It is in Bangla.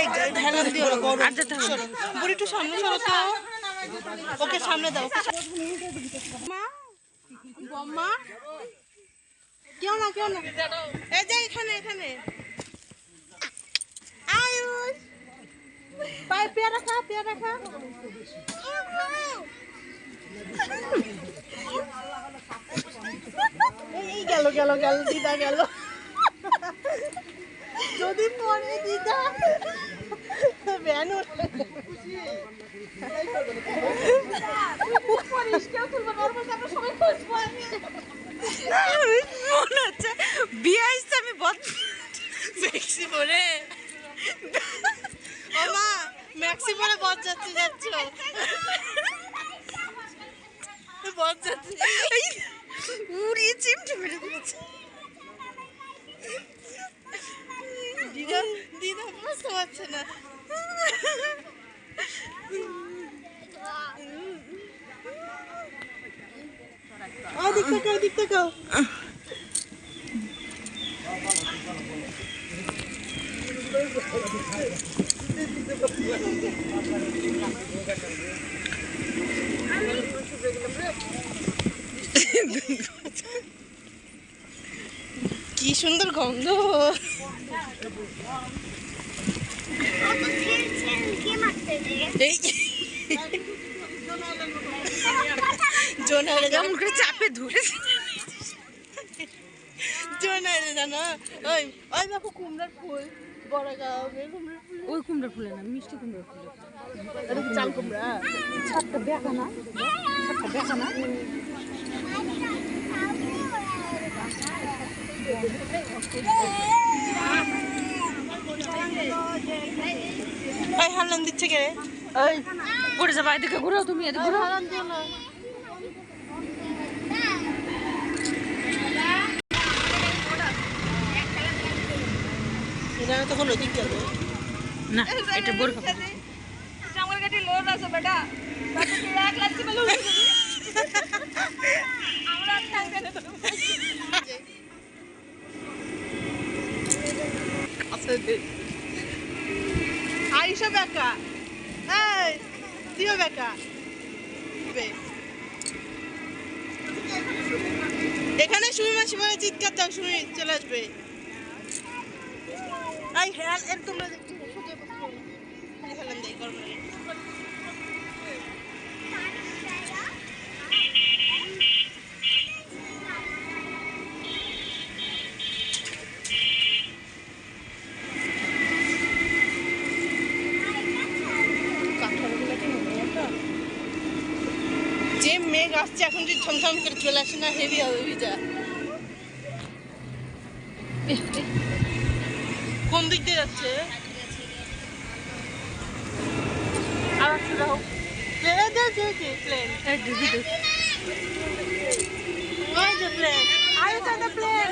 এই ঢেলান দিও। না, গরম। সরো। বুড়ি একটু সামনে সরো তো। ওকে সামনে দাও। মা বম্মা। কেউ না কেউ না। এই যে এখানে এখানে। আয়ুষ। পায়ে পেয়ারা খা পেয়ারা খা। এই গেল গেল গেল দিদা গেল। পরে দিদা ভ্যান উঠে মনে হচ্ছে বিয়ে আসছে আমি বদ ম্যাক্সি পরে। ও মা ম্যাক্সি পরে বদ যাচ্ছে যাচ্ছ। বদ যাচ্ছে উড়িয়ে চিমটে মেরে দিয়েছে দিদা দিদা বুঝতে পারছে না। কি সুন্দর গন্ধ। এই যেমন করে চাপে ধরে জোনারে জানো ওই কুমড়ার ফুল বড় গাও কুমড়ার ফুল ওই কুমড়া ফুলে না মিষ্টি কুমড়া ফুলে এটা চাল কুমড়া ছাদটা দেখা না ছাদটা দেখা না ওই হালান দিচ্ছে কে? রে ওই পড়ে যাবা এদিকে ঘুরো তুমি এদিকে ঘুরো। হালান দিও না এটা তখন ওদিক গেল। না এটা আমার কাছে লোন আছে বেটা এক লাখ টাকা লোন আমরা আর থাকবে না তো আইসা বেকা। হ্যাঁ দিও বেকা। এখানে সুমি মাসি বলে চিৎকার দাও সুমি চলে আসবে। আই হেল এর তোমরা দেখছি দেয় মেঘ আসছে এখন যদি থমথম করে চলে আসে না হেভি হবে ভিজা কোন দিক দিয়ে যাচ্ছে? আর একটু রাখো প্লেন প্লেন আয় প্লেন আয় প্লেন